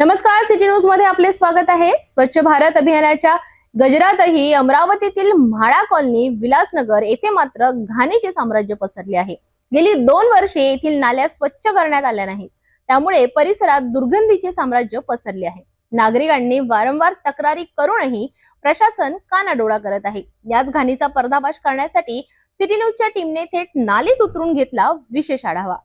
नमस्कार सिटी न्यूजमध्ये आपले स्वागत आहे. स्वच्छ भारत अभियानाच्या गजरातही अमरावतीतील म्हाडा कॉलनी विलासनगर येथे मात्र घाणीचे साम्राज्य पसरले आहे. गेली दोन वर्षे येथील नाल्या स्वच्छ करण्यात आल्या नाहीत. त्यामुळे परिसरात दुर्गंधीचे साम्राज्य पसरले आहे. नागरिकांनी वारंवार तक्रारी करूनही प्रशासन कानाडोळा करत आहे. याच घाणीचा पर्दाफाश करण्यासाठी सिटी न्यूजच्या टीमने थेट नालीत उतरून घेतला विशेष आढावा.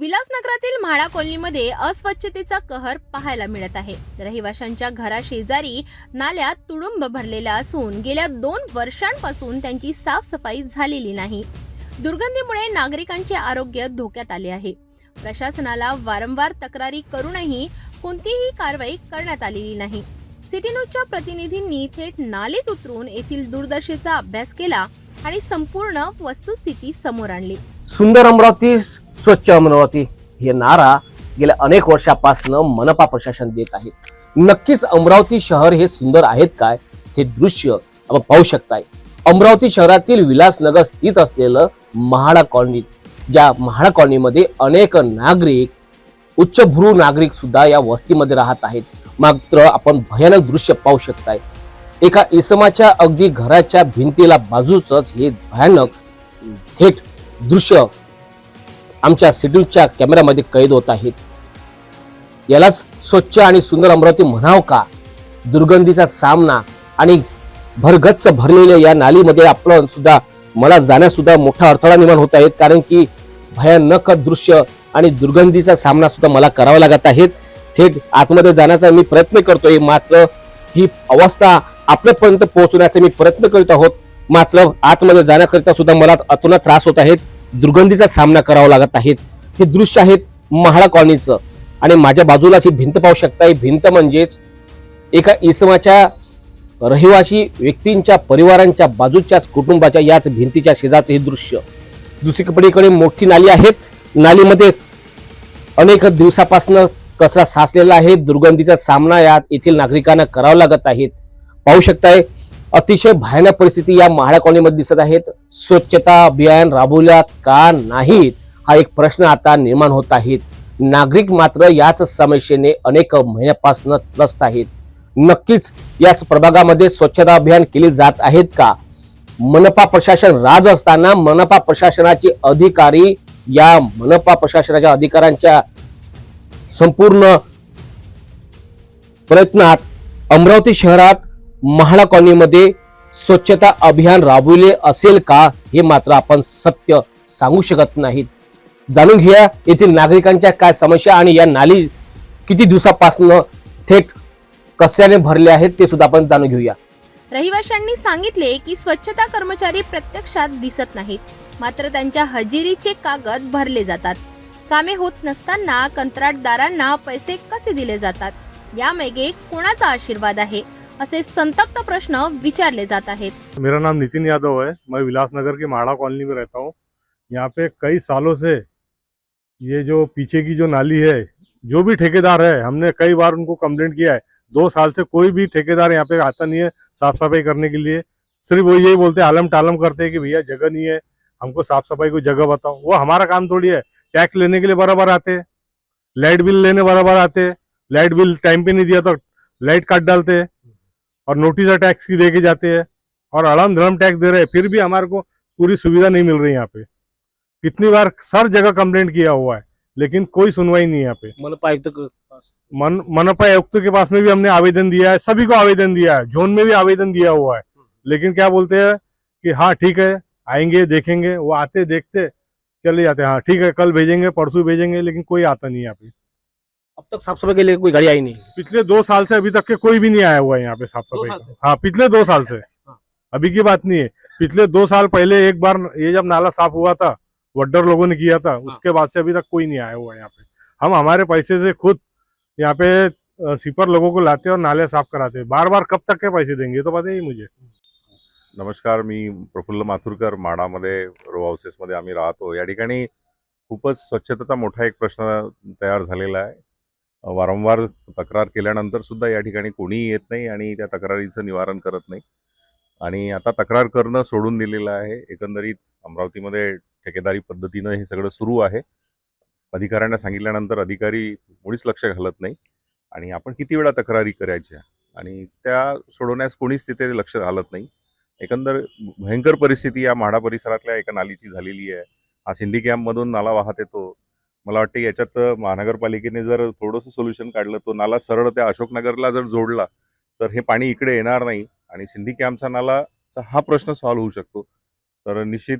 विलासनगरातील म्हाडा कॉलनीमध्ये अस्वच्छतेचा कहर पाहायला मिळत आहे. रहिवाशांच्या घराशेजारी नाल्यात तुडुंब भरलेल्या असून गेल्या दोन वर्षांपासून त्यांची साफसफाई झालेली नाही. दुर्गंधीमुळे नागरिकांचे आरोग्य धोक्यात आले आहे. प्रशासनाला वारंवार तक्रारी करूनही कोणतीही कारवाई करण्यात आलेली नाही. सिटी न्यूजच्या प्रतिनिधींनी थेट नालीत उतरून येथील दुर्दशेचा अभ्यास केला आणि संपूर्ण वस्तुस्थिती समोर आणली. सुंदर अमरावती स्वच्छ अमरावती हे नारा गेल्या अनेक वर्षापासून मनपा प्रशासन देत आहे. नक्कीच अमरावती शहर हे सुंदर आहेत काय हे दृश्य आपण पाहू शकताय. अमरावती शहरातील विलासनगर स्थित असलेलं महाडा कॉलनी ज्या महाडा कॉलनीमध्ये अनेक नागरिक उच्चभ्रू नागरिक सुद्धा या वस्तीमध्ये राहत आहेत. मात्र आपण भयानक दृश्य पाहू शकताय. एका इसमाच्या अगदी घराच्या भिंतीला बाजूचंच हे भयानक थेट दृश्य आमच्या सिड्यूलच्या कॅमेऱ्यामध्ये कैद होत आहेत यालाच स्वच्छ आणि सुंदर अमरावती म्हणाव का? दुर्गंधीचा सामना आणि भरगच्च भरलेल्या या नालीमध्ये आपण सुद्धा मला जाण्यासुद्धा मोठा अडथळा निर्माण होत आहेत कारण की भयानक दृश्य आणि दुर्गंधीचा सामना सुद्धा मला करावा लागत आहेत थेट आतमध्ये जाण्याचा मी प्रयत्न करतोय. मात्र ही अवस्था आपल्यापर्यंत पोहोचण्याचा मी प्रयत्न करीत आहोत. मात्र आतमध्ये जाण्याकरिता सुद्धा मला अतुना त्रास होत आहेत. दुर्गंधीचा सामना करावा लागत आहेत हे दृश्य आहेत महाळा कॉलनीचं. आणि माझ्या बाजूला ही भिंत पाहू शकता. ही भिंत म्हणजेच एका इसमाच्या रहिवासी व्यक्तींच्या परिवारांच्या बाजूच्याच कुटुंबाच्या याच भिंतीच्या शेजारचं हे दृश्य. दुसरीकडे मोठी नाली आहेत. नालीमध्ये अनेक दिवसापासून कचरा साचलेला आहे. दुर्गंधीचा सामना यात येथील नागरिकांना करावा लागत आहेत पाहू शकताय अतिशय भयानक परिस्थिती या महाडा कॉलनीमध्ये दिसत आहेत. स्वच्छता अभियान राबवल्यात का नाहीत हा एक प्रश्न आता निर्माण होत आहेत. नागरिक मात्र याच समस्येने अनेक महिन्यापासून त्रस्त आहेत. नक्कीच याच प्रभागामध्ये स्वच्छता अभियान केले जात आहेत का? मनपा प्रशासन राज असताना मनपा प्रशासनाचे अधिकारी या मनपा प्रशासनाच्या अधिकाऱ्यांच्या संपूर्ण प्रयत्नात अमरावती शहरात महाळा कॉलनीमध्ये स्वच्छता अभियान राबविले असेल का हे मात्र आपण सत्य सांगू शकत नाहीत. जाणून घेऊया येथील नागरिकांच्या काय समस्या आणि या नाली किती दिवसापासून थेट कचऱ्याने भरले आहेत ते सुद्धा आपण जाणून घेऊया. रहिवाशांनी सांगितले की स्वच्छता कर्मचारी प्रत्यक्षात दिसत नाहीत. मात्र त्यांच्या हजेरीचे कागद भरले जातात. कामे होत नसताना कंत्राटदारांना पैसे कसे दिले जातात? यामागे कोणाचा आशीर्वाद आहे? असे संतप्त प्रश्न विचारले जात आहेत. मेरा नाम नितिन यादव है। मैं विलासनगर के माड़ा कॉलोनी में रहता हूँ। यहाँ पे कई सालों से ये जो पीछे की जो नाली है, जो भी ठेकेदार है, हमने कई बार उनको कंप्लेंट किया है। दो साल से कोई भी ठेकेदार यहाँ पे आता नहीं है साफ़ सफ़ाई करने के लिए। सिर्फ़ वो यही बोलते हैं आलम टालम करते हैं कि भैया जगह नहीं है, हमको साफ़ सफ़ाई को जगह बताओ। वो हमारा काम थोड़ी है। टैक्स लेने के लिए बराबर आते हैं। लाइट बिल लेने बराबर आते हैं। लाइट बिल टाइम पे नहीं दिया तो लाइट काट डालते हैं। और नोटिस टैक्स की दे के जाते हैं और अड़म धड़म टैक्स दे रहे हैं फिर भी हमारे को पूरी सुविधा नहीं मिल रही यहाँ पे। कितनी बार सर जगह कंप्लेंट किया हुआ है लेकिन कोई सुनवाई नहीं यहाँ पे। मनपा आयुक्त मन मनपा आयुक्त के पास में भी हमने आवेदन दिया है सभी को आवेदन दिया है जोन में भी आवेदन दिया हुआ है। लेकिन क्या बोलते हैं कि हाँ ठीक है आएँगे देखेंगे वो आते देखते चले जाते हैं। हाँ ठीक है कल भेजेंगे परसों भेजेंगे लेकिन कोई आता नहीं यहाँ पे। अब तक साफ़ सफ़ाई के लिए कोई गाड़ी आई नहीं। पिछले दो साल से अभी तक के कोई भी नहीं आया हुआ है यहाँ पे साफ़ सफ़ाई का। हाँ पिछले दो साल से। हाँ। अभी की बात नहीं है। पिछले दो साल पहले एक बार ये जब नाला साफ़ हुआ था वड्डर लोगों ने किया था हाँ। उसके बाद से अभी तक कोई नहीं आया हुआ है यहाँ पे। हम हमारे पैसे से खुद यहाँ पे सीपर लोगों को लाते और नाले साफ़ कराते बार बार कब तक के पैसे देंगे ये तो पता ही मुझे। नमस्कार मी प्रफुल्ल माथुरकर माड़ा माडामध्ये रो हाऊसेसमध्ये आम्ही राहतो. या ठिकाणी खूपच स्वच्छतेचा मोठा एक प्रश्न तयार झालेला आहे. वारंवार तक्रार केल्यानंतर सुद्धा या ठिकाणी कोणीही येत नाही आणि त्या तक्रारीचं निवारण करत नाही. आणि आता तक्रार करणं सोडून दिलेलं आहे. एकंदरीत अमरावतीमध्ये ठेकेदारी पद्धतीनं हे सगळं सुरू आहे. अधिकाऱ्यांना सांगितल्यानंतर अधिकारी मुळीच लक्ष घालत नाही. आणि आपण किती वेळा तक्रारी करायच्या? आणि त्या सोडवण्यास कोणीच तिथे लक्ष घालत नाही. एकंदर भयंकर परिस्थिती या म्हाडा परिसरातल्या एका नालीची झालेली आहे. हा सिंधी कॅम्पमधून नाला वाहत येतो. मला वाटतं याच्यात महानगरपालिकेने जर थोडंसं सोल्युशन काढलं तो नाला सरळ त्या अशोकनगरला जर जोडला तर हे पाणी इकडे येणार नाही आणि सिंधी कॅम्पचा नालाचा हा प्रश्न सॉल्व्ह होऊ शकतो. तर निश्चित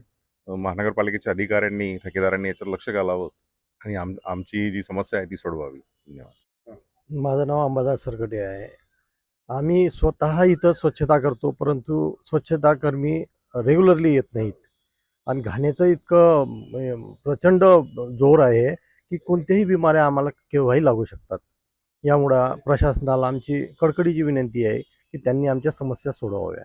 महानगरपालिकेच्या अधिकाऱ्यांनी ठेकेदारांनी याच्यात लक्ष घालावं आणि आम आमची जी समस्या आहे ती सोडवावी. धन्यवाद. माझं नाव अंबादास सरकटे आहे. आम्ही स्वतः इथं स्वच्छता करतो परंतु स्वच्छताकर्मी रेग्युलरली येत नाहीत. आणि घाण्याचं इतकं म्हणजे प्रचंड जोर आहे की कोणत्याही बिमाऱ्या आम्हाला केव्हाही लागू शकतात. यामुळं प्रशासनाला आमची कडकडीची विनंती आहे की त्यांनी आमच्या समस्या सोडवाव्या.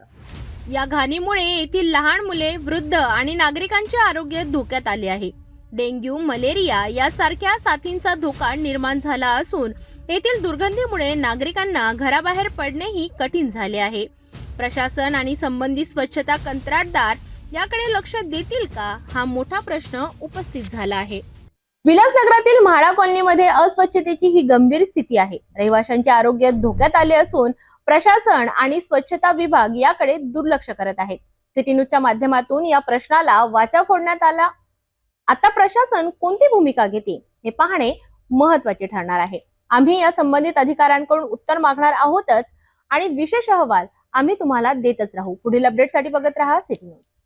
या घाणीमुळे येथील लहान मुले वृद्ध आणि नागरिकांचे आरोग्य धोक्यात आले आहे. डेंग्यू मलेरिया यासारख्या साथींचा धोका निर्माण झाला असून येथील दुर्गंधीमुळे नागरिकांना घराबाहेर पडणेही कठीण झाले आहे. प्रशासन आणि संबंधित स्वच्छता कंत्राटदार याकडे लक्ष देतील का? हा मोठा प्रश्न उपस्थित झाला आहे. विलासनगरातील म्हाडा कॉलनीमध्ये अस्वच्छतेची ही गंभीर स्थिती आहे. रहिवाशांचे आरोग्य धोक्यात आले असून प्रशासन आणि स्वच्छता विभाग याकडे दुर्लक्ष करत आहेत. सिटी न्यूजच्या माध्यमातून या प्रश्नाला वाचा फोडण्यात आला. आता प्रशासन कोणती भूमिका घेते हे पाहणे महत्त्वाचे ठरणार आहे. आम्ही या संबंधित अधिकाऱ्यांकडून उत्तर मागणार आहोतच आणि विशेष अहवाल आम्ही तुम्हाला देतच राहू. पुढील अपडेटसाठी बघत राहा सिटी न्यूज.